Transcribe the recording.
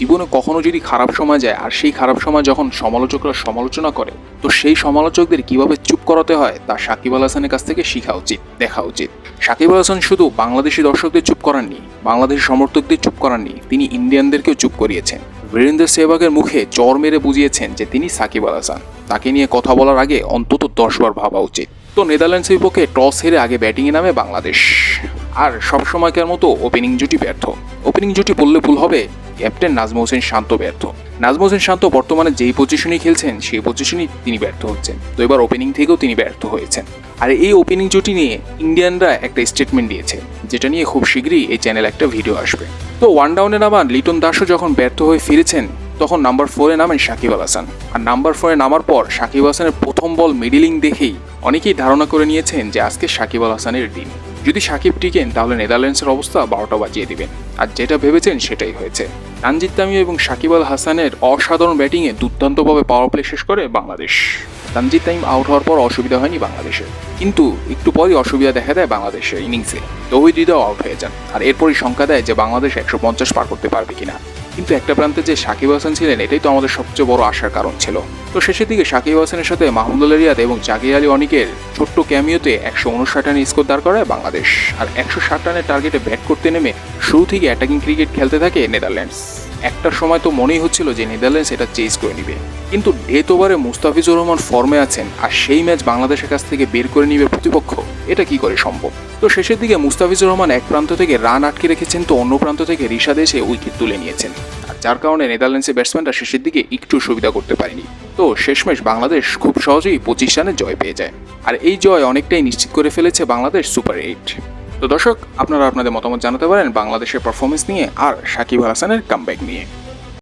জীবনে কখনো যদি খারাপ সময় যায়, আর সেই খারাপ সময় যখন সমালোচকরা সমালোচনা করে, তো সেই সমালোচকদের কীভাবে চুপ করাতে হয়, তা সাকিব আল হাসানের কাছ থেকে শেখা উচিত, দেখা উচিত। সাকিব আল হাসান শুধু বাংলাদেশি দর্শকদের চুপ করাননি, বাংলাদেশি সমর্থকদের চুপ করাননি, তিনি ইন্ডিয়ানদেরকেও চুপ করিয়েছেন। বীরেন্দ্র সেহবাগের মুখে চর মেরে বুঝিয়েছেন যে তিনি সাকিব আল হাসান। তাকে নিয়ে কথা বলার আগে অন্তত দশবার ভাবা উচিত। তো নেদারল্যান্ডসের বিপক্ষে টস হেরে আগে ব্যাটিংয়ে নামে বাংলাদেশ। আর সবসময়কার মতো ওপেনিং জুটি ব্যর্থ। ওপেনিং জুটি বললে ভুল হবে ক্যাপ্টেন নাজম হোসেন শান্ত ব্যর্থ। নাজম হোসেন শান্ত বর্তমানে যেই পজিশনেই খেলছেন, সেই পজিশনেই তিনি ব্যর্থ হচ্ছেন। তো এবার ওপেনিং থেকেও তিনি ব্যর্থ হয়েছেন। আর এই ওপেনিং জুটি নিয়ে ইন্ডিয়ানরা একটা স্টেটমেন্ট দিয়েছে, যেটা নিয়ে খুব শীঘ্রই এই চ্যানেল একটা ভিডিও আসবে। তো ওয়ান ডাউনে নামান, লিটন দাসও যখন ব্যর্থ হয়ে ফিরেছেন, তখন নাম্বার ফোরে নামেন সাকিব আল হাসান। আর নাম্বার ফোরে নামার পর সাকিব হাসানের প্রথম বল মিডিলিং দেখেই অনেকেই ধারণা করে নিয়েছেন যে আজকে সাকিব আল হাসানের দিন। যদি সাকিব টিকেন, তাহলে নেদারল্যান্ডসের অবস্থা বারোটা বাজিয়ে দিবেন। আর যেটা ভেবেছেন সেটাই হয়েছে। তানজিদ তামিম এবং সাকিব আল হাসানের অসাধারণ ব্যাটিংয়ে দুর্দান্তভাবে পাওয়ার প্লে শেষ করে বাংলাদেশ। তানজিদ তামিম আউট হওয়ার পর অসুবিধা হয়নি বাংলাদেশের কিন্তু একটু পরই অসুবিধা দেখা দেয় বাংলাদেশের ইনিংসে তৌহিদ হৃদয় আউট হয়ে যান। আর এরপরই শঙ্কা দেয় যে বাংলাদেশ একশো পঞ্চাশ পার করতে পারবে কিনা। কিন্তু একটা প্রান্তে যে সাকিব হাসান ছিলেন, এটাই তো আমাদের সবচেয়ে বড় আশার কারণ ছিল। তো শেষের দিকে সাকিব হাসানের সাথে মাহমুদুল রিয়াদ এবং জাকির আলী অনিকের ছোট্ট ক্যামিওতে একশো উনষাট রানের স্কোর দাঁড় করায় বাংলাদেশ। আর একশো ষাট রানের টার্গেটে ব্যাট করতে নেমে শুরু থেকে অ্যাটাকিং ক্রিকেট খেলতে থাকে নেদারল্যান্ডস। একটা সময় তো মনেই হচ্ছিল যে নেদারল্যান্ডস এটা চেজ করে নিবে। কিন্তু ডেথ ওভারে মুস্তাফিজুর রহমান ফর্মে আছেন আর সেই ম্যাচ বাংলাদেশের কাছ থেকে বের করে নিবে প্রতিপক্ষ, এটা কি করে সম্ভব? তো শেষের দিকে মুস্তাফিজুর রহমান এক প্রান্ত থেকে রান আটকে রেখেছেন, তো অন্য প্রান্ত থেকে রিশাদ এসে উইকেট তুলে নিয়েছেন। আর যার কারণে নেদারল্যান্ডসের ব্যাটসম্যানরা শেষের দিকে একটু সুবিধা করতে পারেনি। তো শেষমেশ বাংলাদেশ খুব সহজেই পঁচিশ রানে জয় পেয়ে যায়। আর এই জয় অনেকটাই নিশ্চিত করে ফেলেছে বাংলাদেশ সুপার এইট। তো দর্শক, আপনারা আপনাদের মতামত জানাতে পারেন বাংলাদেশের পারফরমেন্স নিয়ে আর সাকিব আল হাসানের কামব্যাক নিয়ে।